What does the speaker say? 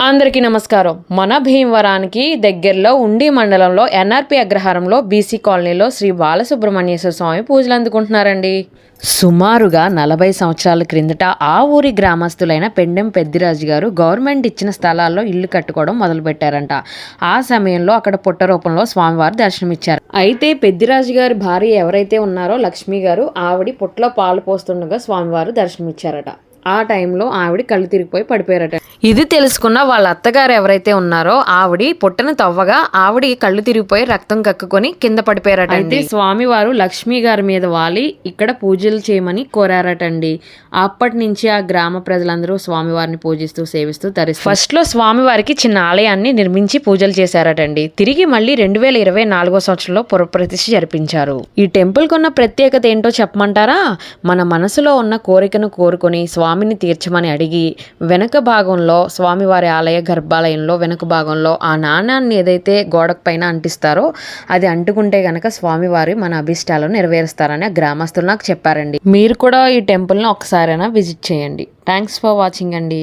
అందరికీ నమస్కారం. మన భీమవరానికి దగ్గరలో ఉండి మండలంలో ఎన్ఆర్పి అగ్రహారంలో బీసీ కాలనీలో శ్రీ బాలసుబ్రహ్మణ్యేశ్వర స్వామి పూజలు అందుకుంటున్నారండి. సుమారుగా నలభై సంవత్సరాల క్రిందట ఆ ఊరి గ్రామస్తులైన పెండెం పెద్దిరాజు గారు గవర్నమెంట్ ఇచ్చిన స్థలాల్లో ఇల్లు కట్టుకోవడం మొదలుపెట్టారంట. ఆ సమయంలో అక్కడ పుట్ట రూపంలో స్వామివారు దర్శనమిచ్చారు. అయితే పెద్దిరాజు గారి భార్య ఎవరైతే ఉన్నారో లక్ష్మి గారు ఆవిడ పుట్టలో పాలు పోస్తుండగా స్వామివారు దర్శనమిచ్చారట. ఆ టైంలో ఆవిడ కళ్ళు తిరిగిపోయి పడిపోయారట. ఇది తెలుసుకున్న వాళ్ళ అత్తగారు ఎవరైతే ఉన్నారో ఆవిడ పుట్టను తవ్వగా ఆవిడ కళ్ళు తిరిగిపోయి రక్తం కక్కుకొని కింద పడిపోయారట అయితే స్వామివారు లక్ష్మి గారి మీద వాలి ఇక్కడ పూజలు చేయమని కోరారటండి. అప్పటి నుంచి ఆ గ్రామ ప్రజలందరూ స్వామివారిని పూజిస్తూ సేవిస్తూ తరిస్తారు ఫస్ట్లో స్వామివారికి చిన్న ఆలయాన్ని నిర్మించి పూజలు చేశారటండి. తిరిగి మళ్ళీ రెండు వేల ఇరవై నాలుగో సంవత్సరంలో పురప్రతిష్ఠ జరిపించారు. ఈ టెంపుల్ కొన్న ప్రత్యేకత ఏంటో చెప్పమంటారా? మన మనసులో ఉన్న కోరికను కోరుకొని స్వామిని తీర్చమని అడిగి వెనక భాగంలో స్వామివారి ఆలయ గర్భాలయంలో వెనక భాగంలో ఆ నాణాన్ని ఏదైతే గోడకు పైన అంటిస్తారో అది అంటుకుంటే గనక స్వామివారి మన అభిష్టాలను నెరవేరుస్తారని ఆ గ్రామస్తులు నాకు చెప్పారండి. మీరు కూడా ఈ టెంపుల్ని ఒకసారైనా విజిట్ చేయండి. థ్యాంక్స్ ఫర్ వాచింగ్ అండి.